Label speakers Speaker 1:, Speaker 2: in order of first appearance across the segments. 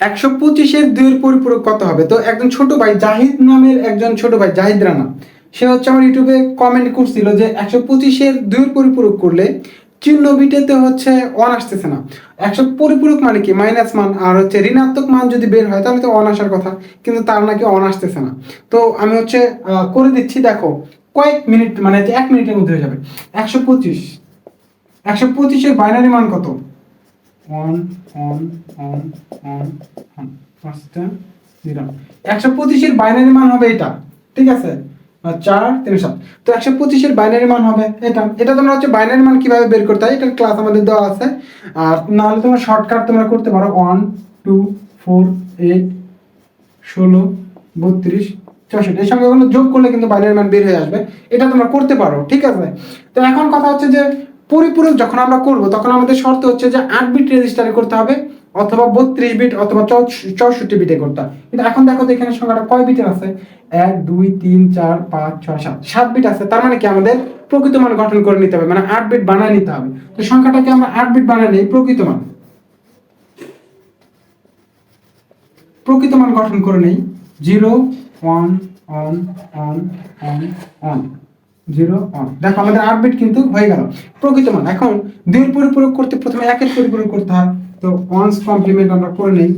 Speaker 1: একশো পঁচিশের দুইয়ের পরিপূরক কত হবে? তো একজন ছোট ভাই জাহিদ নামের একজন ছোট ভাই জাহিদ রানা সে হচ্ছে আমার ইউটিউবে কমেন্ট করছিল যে একশো পঁচিশের দুইয়ের পরিপূরক করলে চিহ্ন বিটেতে হচ্ছে অন আসতেছে না। একশো পরিপূরক মানে কি? মাইনাস মান। আর হচ্ছে ঋণাত্মক মান যদি বের হয়, তাহলে তো অন আসার কথা, কিন্তু তার নাকি অন আসতেছে না। তো আমি হচ্ছে করে দিচ্ছি, দেখো, কয়েক মিনিট মানে এক মিনিটের মধ্যে হয়ে যাবে। একশো পঁচিশ। একশো পঁচিশের বাইনারি মান কত? One one one one one. পাঁচটা জিরো একশো পঁচিশের বাইনারি মান হবে এটা, ঠিক আছে? চার, তিন, সাত। তো একশো পঁচিশের বাইনারি মান হবে এটা। এটা তোমরা হচ্ছে বাইনারি মান কীভাবে বের করতে হয়? এটার ক্লাস আমাদের দেওয়া আছে। আর নাহলে তোমরা শর্টকাট তোমরা করতে পারো। ওয়ান টু ফোর এইট ষোলো, বত্রিশ চৌষট্টি এই সংখ্যাগুলো যোগ করলে কিন্তু বাইনারি মান বের হয়ে আসবে। এটা তোমরা করতে পারো, ঠিক আছে? তো এখন কথা হচ্ছে যে পরিপূরক যখন আমরা করব, তখন আমাদের শর্ত হচ্ছে যে আট বিট রেজিস্টারে করতে হবে অথবা বত্রিশ বিট অথবা চৌষট্টি বিটে করতে হবে কিন্তু এখন দেখো এখানে সংখ্যাটা কয় বিটের আছে? এক, দুই, তিন, চার, পাঁচ, ছয়, সাত। সাত বিট আছে, তার মানে কি আমাদের প্রকৃত মান গঠন করে নিতে হবে মানে আট বিট বানায় নিতে হবে। তো সংখ্যাটাকে আমরা আট বিট বানায় নিই, প্রকৃত মান। প্রকৃত মান গঠন করে নেই। Zero one one one one one. Zero one দেখো, আমাদের আট বিট কিন্তু হয়ে গেল। প্রকৃত মান। এখন দুইয়ের পরিপূরক করতে প্রথমে একের পরিপূরক করতে হয়। তো ওয়ান্স কমপ্লিমেন্ট আমরা করে নেই।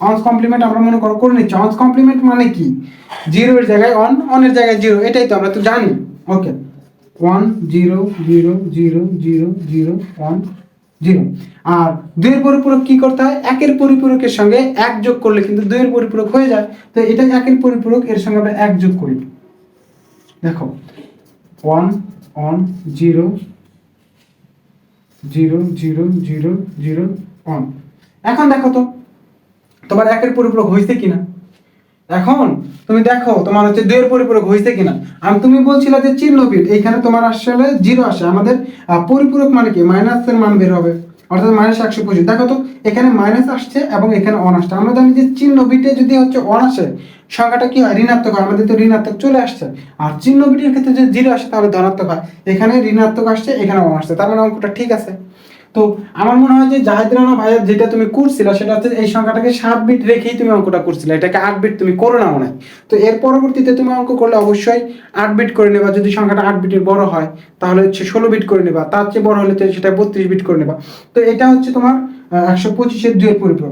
Speaker 1: অনস কমপ্লিমেন্ট আমরা মনে করো করে নিচ্ছি। অনস কমপ্লিমেন্ট মানে কি? জিরো এর জায়গায় অন অনের জায়গায় জিরো এটাই তো আমরা তো জানি। Okay one zero zero zero zero zero one zero আর দুইয়ের পরিপূরক কি করতে হয়? একের পরিপূরকের সঙ্গে এক যোগ করলে কিন্তু দুইয়ের পরিপূরক হয়ে যায়। তো এটা একের পরিপূরক এর সঙ্গে আমরা এক যোগ করি। দেখো one one zero zero zero zero zero one এখন দেখো তো, তোমার একের পরিপূরক হয়েছে কিনা? এখন তুমি দেখো, তোমার হচ্ছে দুইয়ের পরিপূরক হয়েছে কিনা? আমি তুমি বলছিলে যে চিহ্ন বিট, এইখানে তোমার আসলে জিরো আসে। আমাদের পরিপূরক মানে কি? মাইনাসের মান বের হবে। অর্থাৎ মাইনাস একশো পঁচিশ। দেখো তো, এখানে মাইনাস আসছে এবং এখানে অন আসছে। আমরা জানি যে চিহ্ন বিটে যদি হচ্ছে অন আসে সংখ্যাটা কি হয়? ঋণাত্মক হয়। আমাদের তো ঋণাত্মক চলে আসছে। আর চিহ্ন বিটের ক্ষেত্রে যদি জিরো আসে, তাহলে ধনাত্মক হয়। এখানে ঋণাত্মক আসছে, এখানে অন আসছে। তার মানে অঙ্কটা ঠিক আছে। তো আমার মনে হয় যে জাহেদ রানা ভাইয়ের যেটা তুমি করছিলে, সেটা হচ্ছে এই সংখ্যাটাকে সাত বিট রেখেই তুমি অঙ্কটা করছিলে। এটাকে আট বিট তুমি করো না মনে। তো এর পরবর্তীতে তুমি অঙ্ক করলে অবশ্যই আট বিট করে নেবা। যদি সংখ্যাটা আট বিটের বড় হয়, তাহলে হচ্ছে ষোলো বিট করে নেবা। তার চেয়ে বড় হলে সেটা বত্রিশ বিট করে নেবা। তো এটা হচ্ছে তোমার একশো পঁচিশের দুয়ের পরিপূরক।